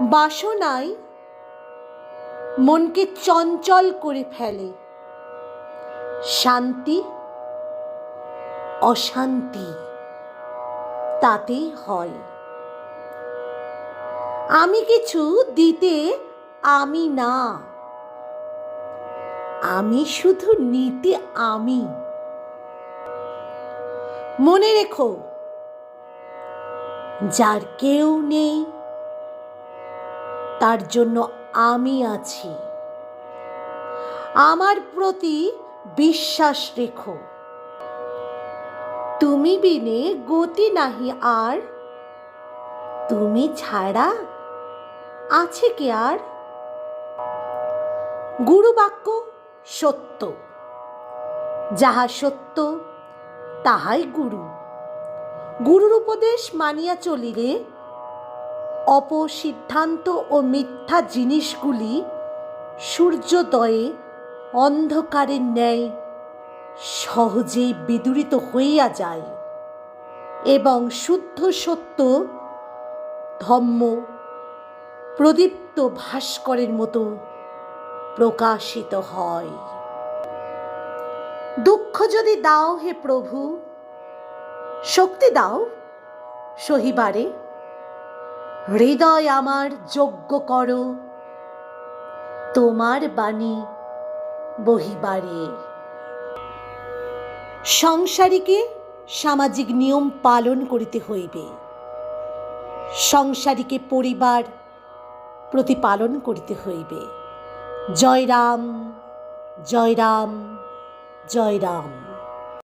বাসনায় মনকে চঞ্চল করে ফেলে। শান্তি, অশান্তি তাতেই হয়। আমি কিছু দিতে আমি না। আমি শুধু নিতে আমি। মনে রেখো, যার কেউ নেই তার জন্য আমি আছি। আমার প্রতি বিশ্বাস রেখো। তুমি বিনে গতি নাহি আর। তুমি ছাড়া আছে কি আর? গুরু বাক্য সত্য। যাহা সত্য, তাহাই গুরু। গুরুর উপদেশ মানিয়া চলিলে অপসিদ্ধান্ত ও মিথ্যা জিনিসগুলি সূর্যোদয়ে অন্ধকারের ন্যায় সহজেই বিদূরিত হইয়া যায় এবং শুদ্ধ সত্য, ধম্ম, প্রদীপ্ত ভাস্করের মতো প্রকাশিত হয়। দুঃখ যদি দাও হে প্রভু, শক্তি দাও সহিবারে। হৃদয় আমার যোগ্য করো। তোমার বাণী বহিবারে। সংসারীকে সামাজিক নিয়ম পালন করিতে হইবে। সংসারীকে পরিবার প্রতিপালন করিতে হইবে। জয় রাম জয় রাম জয় রাম